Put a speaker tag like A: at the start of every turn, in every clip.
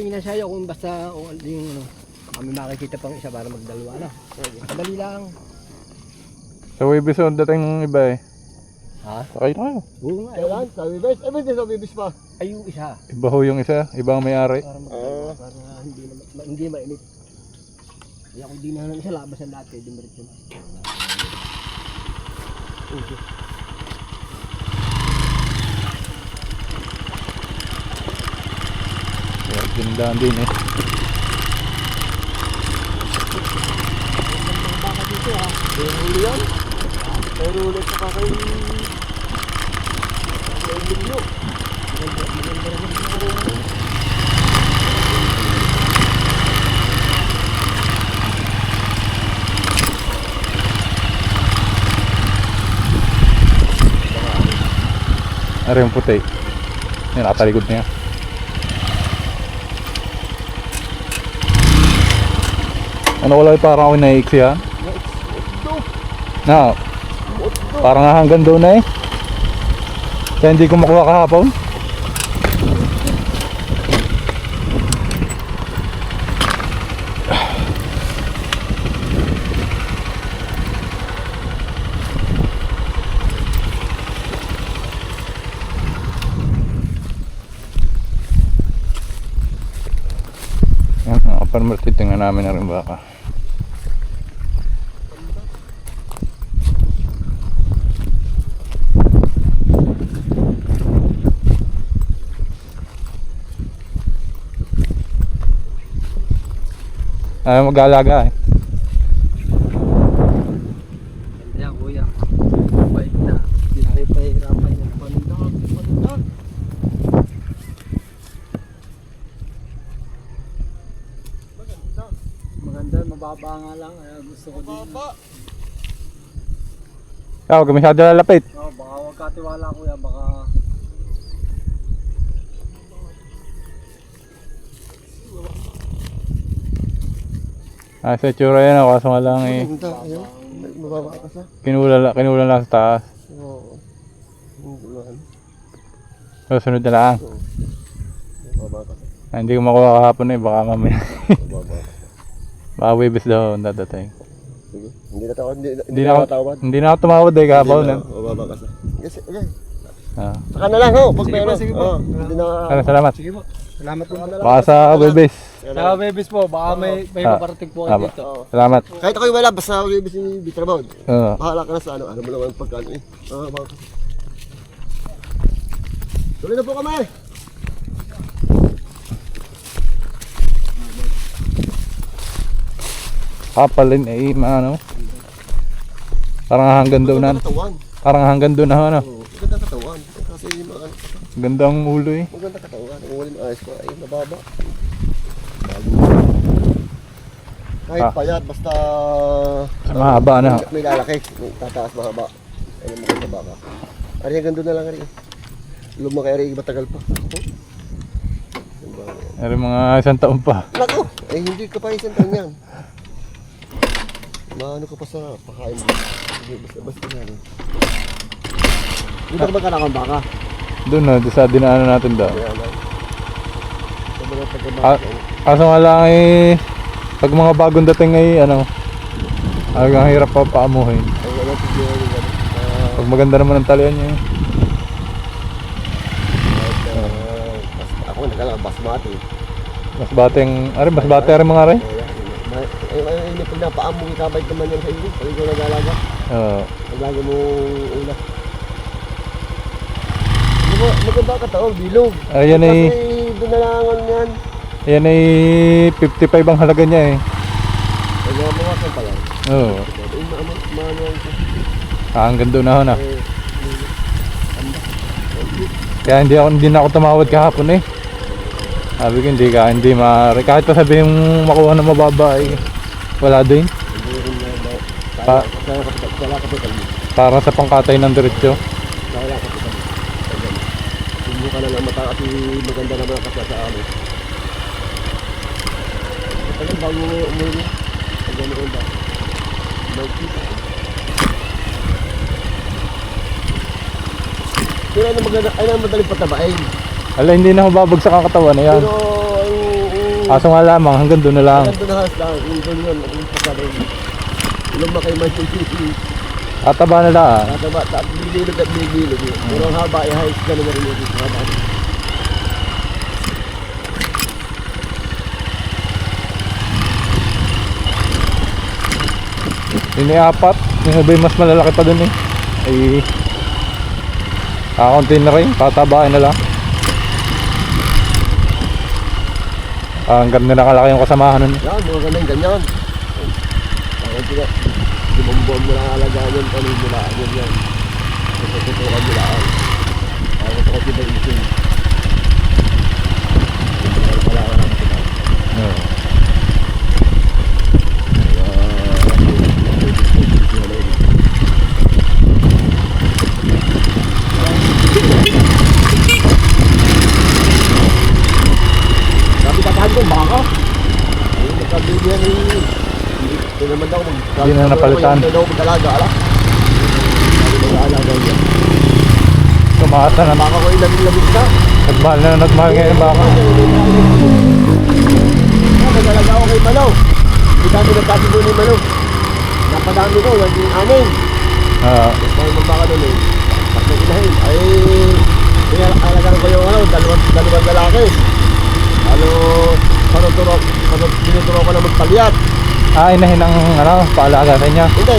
A: titingnan sa'yo kung basta o ano yung ano. Kami makikita pang isa para magdalawa na. Madali lang.
B: Sa Webis on dating ng iba eh.
A: Ha?
B: Sakay na kayo.
A: Oo nga.
C: Kailan? Sa bibis? Eh, hindi sa bibis pa.
A: Ay yung isa.
B: Iba ho yung isa, ibang may-ari.
A: Para magdalawa. Para hindi na, ma- hindi mainit. Kaya kung di na lang isa, labasan natin. Di maritso na.
B: Yeah, Gandaan din eh.
C: Pero huli yan. Pero ulit sa kakay. Kakay bilyo.
B: Ano yung puti? Yan, nakatalikod niya. Ano wala parang ako naiiksi ha? Na, parang nga hanggang doon na eh. Kaya hindi ko makuha kahapon. Yan, mga farmer, titingnan namin na rin baka. Ayaw mag-alaga eh.
A: Hindi yan, kuya. Bait na. Hindi na kayo pahirapan yan. Paninda, paninda. Maganda, mababa nga lang. Kaya gusto ko din.
B: Ah, huwag ka masyado lalapit.
A: Oh, baka huwag katiwala kuya. Baka
B: Ah, sa tsura yan kaso nga lang eh.
C: Ganda, ayun. Mababa ka sa.
B: Kinula, kinula lang sa taas.
C: Oo. Guluhan.
B: Susunod na lang.
C: Mababa ka sa.
B: Ah, hindi ko makuha kahapon eh, baka mamaya.
C: Mababa ka.
B: baka wibis daw ang dadating.
C: Sige. Hindi na tawad. Hindi,
B: Hindi na ako,
C: tawad.
B: hindi na ako tumawad eh kahapon. Eh.
C: na, Mababa ka sa. Yes, okay.
B: Ah.
C: Saka na lang ho. Pag
A: Sige
C: may
A: po,
C: ano.
A: sige po.
C: Hindi na.
B: Ano, salamat.
A: Sige po. Salamat po.
B: Baka sa wibis.
A: Sa bebis po, baka may, may
B: Ah.
A: maparating po
B: Ah,
A: kayo dito.
B: Salamat.
C: Kahit ako'y wala, basta ako yung si Bitrabod.
B: Oo.
C: Bahala ka na sa ano. Alam mo naman pagkano eh. Oo, mga. Tuloy na po kami.
B: Kapalin eh, ano. Parang hanggang doon na.
C: Maganda katawan.
B: Parang hanggang doon na ano.
C: Oo, maganda katawan. Kasi yung mga ano,
B: Gandang ulo eh.
C: maganda katawan. Ang ulit ng ayos ko ay mababa. Bago. Kahit
B: Ah.
C: payat, basta...
B: Mahaba na.
C: May lalaki. May tataas mahaba. Ayun ang maganda baka. Ari doon na lang ari. Lumaki ari matagal pa. Oh.
B: Pero mga isang taon pa.
C: Naku! Eh hindi ka pa isang taon yan. Maano ka pa sa pakain mo. Hindi, basta basta na rin. Hindi ba ka ba baka?
B: Doon na, sa dinaanan natin daw.
C: Kaya lang. Sa mga
B: Ah,
C: taga-baka.
B: kaso nga lang eh, pag mga bagong dating ay ano, hanggang hirap pa paamuhin.
C: Ang
B: Pag maganda naman ang talian niya eh.
C: Ako nagkala basmati.
B: Mas bateng, ari mas bate rin mga.
C: Ma- Ay, ay, pag napaamo, ikabay ka man yan sa iyo. Pag ikaw nag-alaga.
B: Oo.
C: Naglaga mo ba, maganda ka taon, bilog.
B: Ayan ay,
C: Kasi binalangan yan.
B: Ayan ay 55 ang halaga niya eh.
C: Ay, kan pa lang.
B: Oo.
C: Ma- ma-.
B: Ah, hanggang doon na ho na. Kaya hindi ako hindi na ako tumawad kahapon eh. Sabi ko hindi ka, hindi maaari. Kahit pa sabihin mong makuha na mababa eh. Wala din. Pa-. Para sa pangkatay ng diretsyo.
C: Kaya kapital. Hindi ka na lang mata kasi maganda naman ang kasya sa amin. Matagal bago umuwi. Pag ganoon ba? Magkita. Pero ano maganda, ang madaling patabain.
B: Ala, hindi na babagsak ang katawan. Ayan.
C: Pero ang
B: Kaso nga lamang, hanggang doon na lang.
C: Hanggang doon na lang. Yung doon yun. Yung pasado yun. Lumaki man yung
B: Tataba na lang.
C: Tataba, at bililog at bililog. eh. Pero ang haba, i-high ka naman rin yung haba.
B: Ini apat. Yung iba yung mas malalaki pa dun eh. Ay, kakunti na rin. Tatabain na lang. Ah, Ang ganda na kalaki yung kasamahan nun.
C: Yan, mga ganyan, ganyan. Bakit sila, dumambuan mo lang alagaan yun, ano yung nilaan yun yan. Tututukan nilaan. Ako ito kasi ba isin. Wala ka naman sila.
B: Oo.
C: Sabi tatahan ko, baka. Ay, nakabigyan ni... Ito naman daw mag...
B: Hindi na napalitan. Tumaas na naman.
C: Baka ko ilamig-lamig na.
B: Nagmahal na nagmahal ngayon baka.
C: Nagalaga ako kay Manaw. Hindi kami nagkasundo ni Manaw. Napadami ko, naging anin.
B: Ah,
C: May mga baka doon eh. Pag inahin, ay... Kaya alagaan ko yung ano, dalawang, dalawang lalaki. Ano, panuturo, panut, binuturo ko na magpalyat.
B: Ah, inahin ang ano, paalaga sa inyo.
C: Hindi,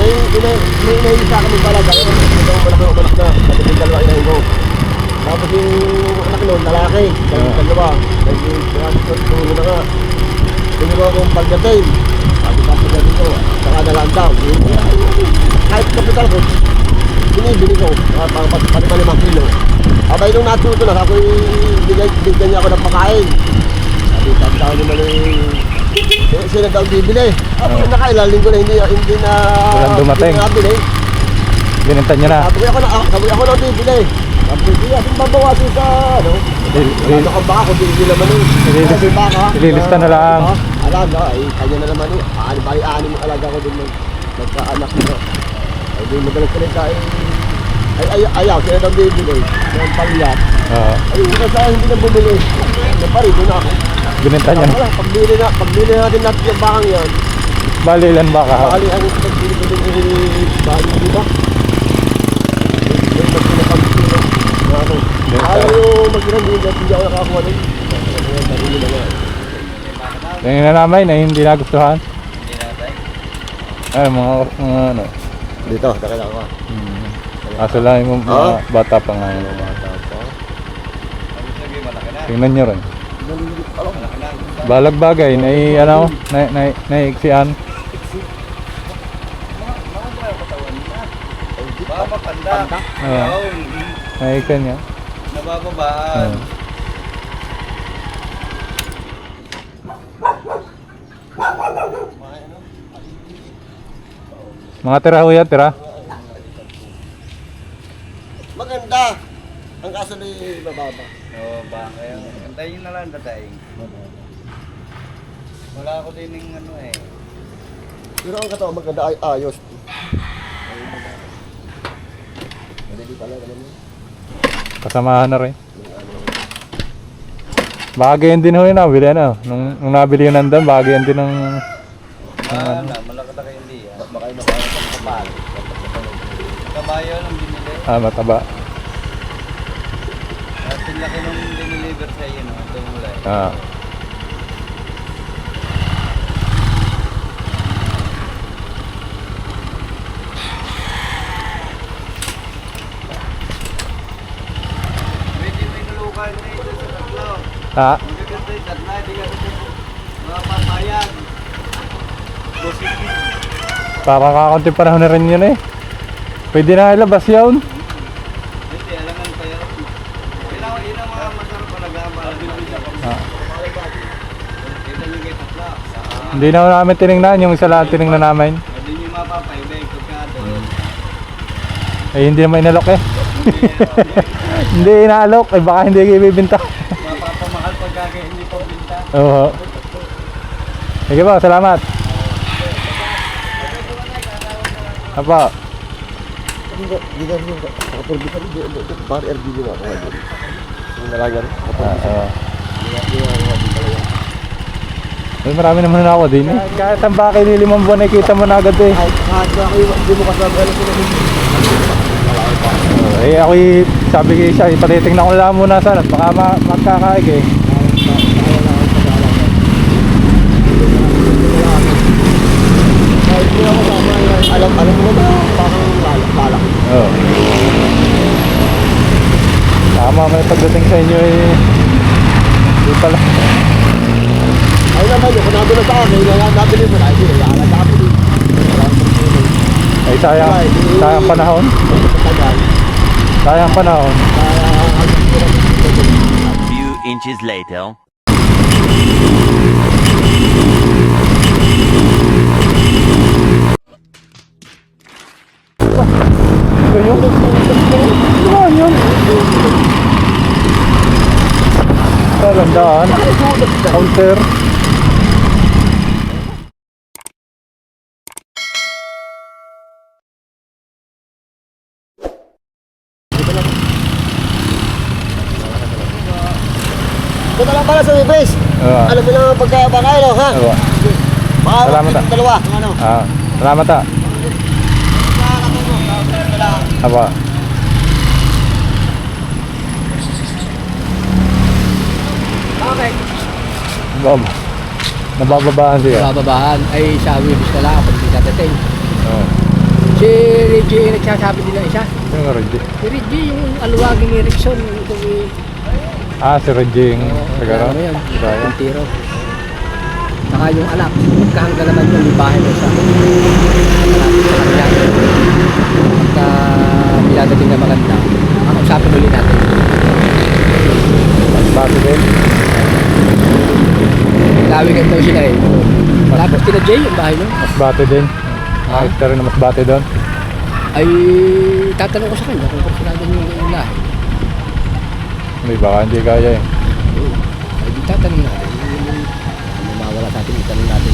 C: may, may, may inahin sa akin palaga. Ito ang malaki umalis na. Kasi yung dalawa inahin ko. Tapos yung anak nun, lalaki. Dalawa, dalawa. Kasi yung tulo na nga. Binuro akong pagdating. Sabi pa sa dito, saka nalang daw. Kahit kapital ko, binibili ko. Mga pang palima limang kilo. Abay nung natuto na, ako'y bigyan niya ako ng pakain. Sabi, tanda naman eh, sila daw bibili. Ako
B: Oo.
C: nakailaling ko na hindi, hindi na...
B: Walang dumating.
C: Hindi na nabili.
B: Binenta nyo na.
C: Sabi ako na, ako, sabi ako na bibili. Sabi ko, "Kuya, ating babawasin sa, ano?
B: Il-
C: ka baka, kung bibili naman eh. Baka,
B: ililista na lang.
C: ah, Alaga, ay, kanya na naman eh. Ani, bali, ani mo alaga ko din ng nagkaanak nito. Ay, di magaling salita eh. Ay, ay, ayaw, sila daw bibili. Ng palyat.
B: Ah,
C: Ay, hindi sa hindi na bumili. Naparido na ako.
B: Na.
C: Wala, pagbili na, pagbili natin natin yung bakang yan.
B: Bali ilan baka?
C: Bali ang pagbili ko din eh, bali, di ba? Yung. Ano? Ayaw yung mag-iran din, hindi ako nakakuha din. Sarili na nga.
B: Yung na namin na hindi nagustuhan. Ay, mga, mga ano.
C: Dito, nakala ko.
B: Hmm. Kaso lang yung mga
C: Ah?
B: bata pa ngayon.
C: Bata pa.
B: Tingnan nyo rin. Balag bagay, na ano, na, na, naiksian.
D: Baka matanda.
B: Ah,
D: Oo,
B: naiksian niya.
D: nabababaan.
B: Ah. Mga tira ho yan, tira.
C: Maganda. Ang kaso na mababa.
D: Oo, ba? Kaya, antayin na lang tatay. Wala ako din ng ano eh.
C: Pero ang katawan maganda ay ayos. Madali pala naman yun.
B: Kasamahan na rin. Baka ganyan din ho yun nabili ano. Nung, nung nabili yun nandan, baka ganyan din ng...
D: Ah, na, malakata kayo hindi ah. Baka yung makaya ng kapal. Kabayo lang binili.
B: Ah, mataba.
D: At yung laki nung diniliver sa iyo, no? Ito mulay.
B: Ah.
D: Medyo may nulukan na ito sa tatlo.
B: Ah,
D: Ang gaganda yung tatla, hindi ka ito mga papayan. Busisi.
B: parang kakaunti panahon na rin yun eh. Pwede na ilabas yun.
D: Hindi, alangan pa yun. Kailangan yun mga masarap pang...
B: Ah.
D: Kita nyo kay tatla.
B: Hindi na namin tinignan, yung isa lang tinignan namin.
D: Hindi nyo mapapayubay. Pagkado.
B: Eh, hindi naman inalok eh.
D: Hindi,
B: inaalok, eh baka hindi ibibinta.
D: Mapapamahal pagka kayo hindi pa binta.
B: Oo. Sige po, salamat. Apa?
C: Hindi, hindi na rin. Nakapurbi ka rin. Pari RBD na ako. Yung nalaga rin.
B: Ah, oo.
C: Hindi na rin ako talaga.
B: Ay, marami naman na ako din eh. Kahit ang bakit ni limang buwan ay kita mo na agad eh.
C: Kahit kayo, hindi mo kasama alam ko.
B: Eh ako sabi ko siya, ipatitingnan ko lang muna sana. Baka ma magkakaig eh.
C: Kahit hindi ako kasama, alam, alam mo naman, parang balak, balak.
B: Oo. Tama may pagdating sa inyo eh. Di pala.
C: Ay naman, yung kunado na sa akin, wala nabili mo na, hindi, wala na akong pagkakas.
B: Ay sayang, sayang panahon. Sayang panahon.
C: Ang
E: few inches later.
B: Ganyan. Ano yun? Talandaan. Counter.
C: Punta lang pala sa Wibres.
B: Ah.
C: Alam mo na pagkabakay, no, ha? Baka
B: Salamat, ah.
C: Dalawa, ano?
B: Ah. Salamat ah. Apa?
A: Bakit?
B: Bob. Nabababaan siya.
A: Bababahan ay sa Wibis na lang ako hindi dadating.
B: Oo.
A: Si Reggie yung nagsasabi din ng isa.
B: Yung Reggie.
A: Si Reggie yung aluwagin ni Rickson. Yung
B: Ah, si Reggie yung tagaro.
A: Ano yun? Yung tiro. Saka yung anak. Magkahangga naman yun. Yung bahay mo sa kanya. Pagka pinadating na maganda, ulit natin.
B: Bati din.
A: Lawigan daw sila eh. Tapos kina Jay yung bahay mo.
B: Mas bati din. Ayos ka rin na mas bati doon.
A: Ay tatanong ko sa kanya kung kursunado niyo yung lahi.
B: Hindi, baka hindi kaya eh.
A: Ay di tatanong natin. Yung- yung- mawala sa atin, itanong natin.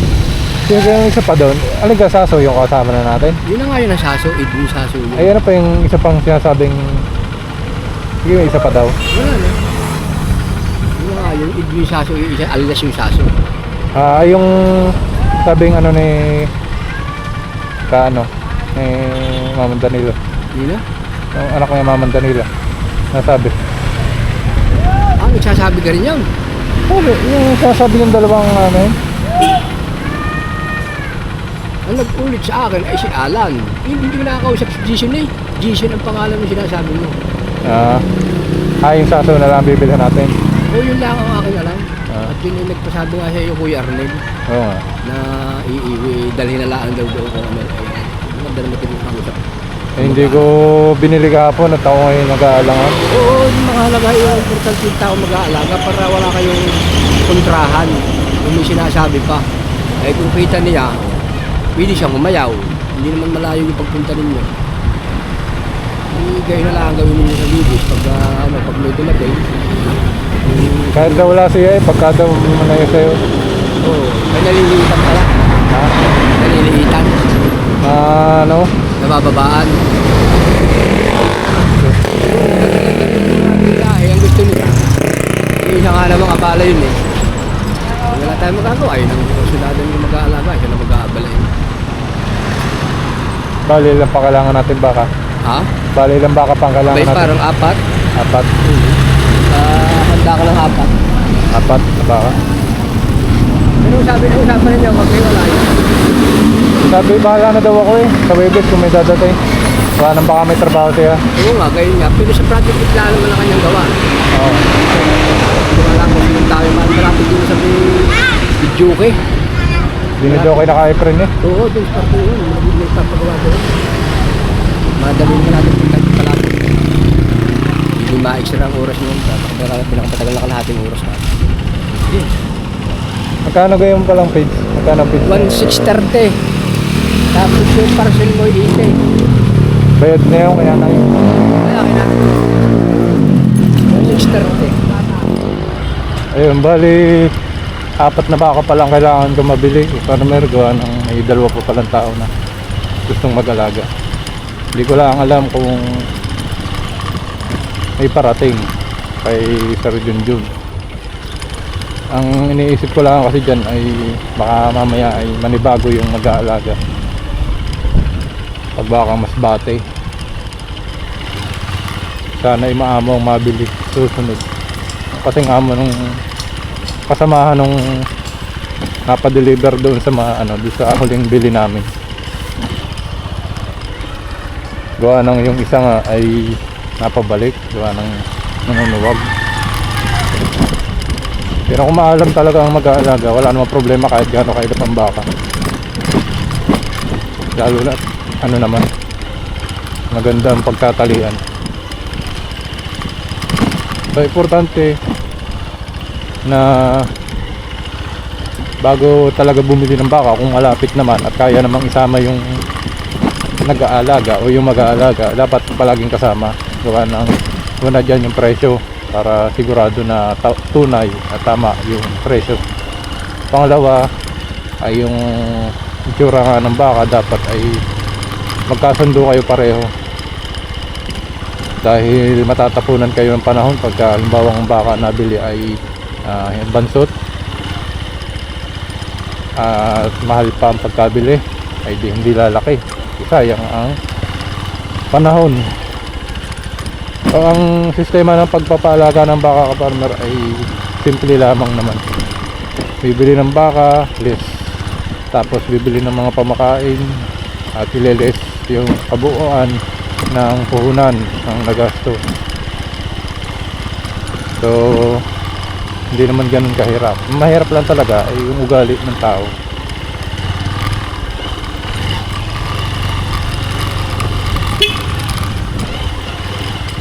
B: Yung yung isa pa doon, alin ka saso yung kasama na natin?
A: Yun na nga yun ang saso, Edwin Saso yun.
B: Ay ano pa yung isa pang sinasabing Sige, may isa pa daw.
A: Wala na. Yun na nga yung Saso, yung isa, alias yung Saso.
B: Ah, yung sabing ano ni ka ano ni Mama Danilo.
A: Na.
B: Yung anak niya Mama Danilo. Nasabi.
A: Ah, nagsasabi ka rin yan.
B: Sabi, yung sasabi ng dalawang ano yun.
A: Ang nag-ulit sa akin ay si Alan. Eh, Hindi ko nakakausap si Jason eh. Jason ang pangalan ng sinasabi mo.
B: Ah, ah, yung saso na lang bibilhan natin.
A: O yun lang ang aking alam.
B: Ah.
A: At yun yung nagpasabi nga siya yung Kuya Arnel
B: Oo nga.
A: na iiwi, dalhin na lang daw doon kung ano. Ay, maganda naman tinutang
B: Eh, hindi ko binili kahapon at ako ngayon nag-aalangan.
A: Oo, yung mga halaga yung importante yung tao mag-aalaga para wala kayong kontrahan. Kung may sinasabi pa. Eh kung kita niya, pwede siyang umayaw. Hindi naman malayo yung pagpunta ninyo. Eh, kayo na lang ang gawin ninyo sa libis pag, ah, ano, pag may dumating. Hmm,
B: Kahit daw wala siya eh, pagka daw manayo sa'yo.
A: Oo, may naliliitan pala.
B: Ha?
A: Naliliitan.
B: Ah, ano?
A: Nabababaan. Lahi, ang gusto nila. Eh, isa nga namang abala yun eh. Wala tayong magagawa. Ayun ang susundan yung mag-aalaga. Siya na mag-aabala yun.
B: Bali lang pa kailangan natin baka.
A: Ha?
B: Bali lang baka pang kailangan
A: Bay,
B: natin.
A: parang apat.
B: Apat.
A: Ah, handa ka ng apat.
B: Apat na baka.
A: Pero sabi na usapan ninyo, wag kayo wala yun.
B: Sabi, bahala na daw ako eh. Sa Webes kung may dadating. Wala nang baka may trabaho siya.
A: Oo nga, ganyan nga. Pero sa project bigla naman ang kanyang gawa.
B: Oo.
A: Hindi ko alam kung sinong tayo man. Marapit din sa Bijuke.
B: Hindi na daw kayo naka-apron eh.
A: Oo, doon sa parto yun. May papagawa doon. Madali mo natin punta dito palapit. Hindi ma-extra ang oras nun. Pinakapatagal na kalahating oras na.
B: Magkano gayon palang page? Magkano page?
A: 1,630. Tapos yung parcel mo 80.
B: Bayad na yun, kaya na yun.
A: Kaya natin. 1,630.
B: Ayun, bali apat na baka pa lang kailangan ko mabili para may gawa ng may dalawa pa palang tao na gustong mag-alaga. Hindi ko lang alam kung may parating kay Sir Junjun. Ang iniisip ko lang kasi dyan ay baka mamaya ay manibago yung mag-aalaga. Pag baka mas bate. Sana ay maamo ang mabili susunod. Kasing amo nung kasamahan nung napadeliver doon sa mga ano, doon sa huling bili namin. Gawa ng yung isa nga ay napabalik, gawa ng nanunuwag. Pero kung maalam talaga ang mag-aalaga, wala namang problema kahit gaano kailap ang baka. Lalo na, ano naman, maganda ang pagtatalian. So, importante na bago talaga bumili ng baka, kung malapit naman at kaya namang isama yung nag-aalaga o yung mag-aalaga, dapat palaging kasama. Gawa ng una dyan yung presyo para sigurado na tunay at tama yung presyo. Pangalawa ay yung itsura nga ng baka dapat ay magkasundo kayo pareho. Dahil matatapunan kayo ng panahon pagka halimbawa ang baka nabili ay ah, bansot at mahal pa ang pagkabili ay di hindi lalaki. Sayang ang panahon. So, ang sistema ng pagpapalaga ng baka ka-farmer ay simple lamang naman. Bibili ng baka, list. Tapos bibili ng mga pamakain at ililist yung kabuuan ng puhunan ng nagasto. So, hindi naman ganun kahirap. Mahirap lang talaga ay yung ugali ng tao.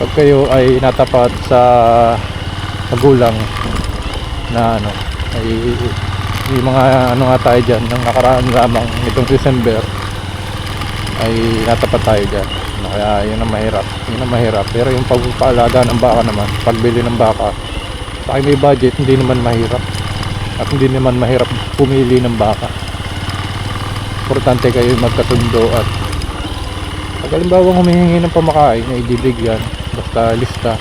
B: Pag kayo ay natapat sa magulang na ano ay yung mga ano nga tayo dyan nang nakaraan lamang itong December ay natapat tayo dyan. Kaya yun ang mahirap yun ang mahirap. Pero yung pagpapaalaga ng baka naman pagbili ng baka sa may budget hindi naman mahirap. At hindi naman mahirap pumili ng baka. Importante kayo magkasundo at pag halimbawa humihingi ng pamakain ay ibibigyan basta lista.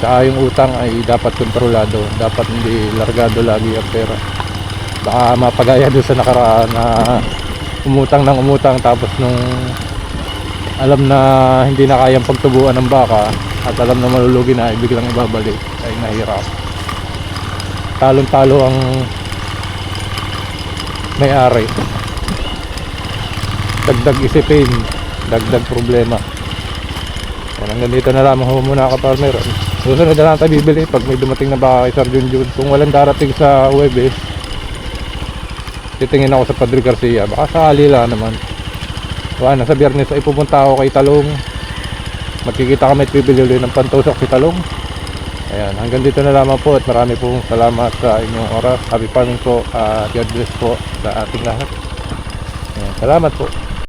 B: Saka yung utang ay dapat kontrolado. Dapat hindi largado lagi ang pera. Baka mapagaya doon sa nakaraan na umutang ng umutang tapos nung alam na hindi na kayang pagtubuan ng baka at alam na malulugi na ay biglang ibabalik ay nahirap. Talong talo ang may-ari. Dagdag isipin dagdag problema yan, hanggang dito na lamang ho muna ka partner. Susunod na lang tayo bibili pag may dumating na baka kay Sir Junjun. Kung walang darating sa Webes, titingin ako sa Padre Garcia. Baka sakali lang naman. Wala na sa biyernes ay pupunta ako kay Talong. Magkikita kami at bibili ulit ng pantusok si Talong. Ayan, hanggang dito na lamang po at marami pong salamat sa inyong oras. Happy farming po at God bless po sa ating lahat. Ayan, salamat po.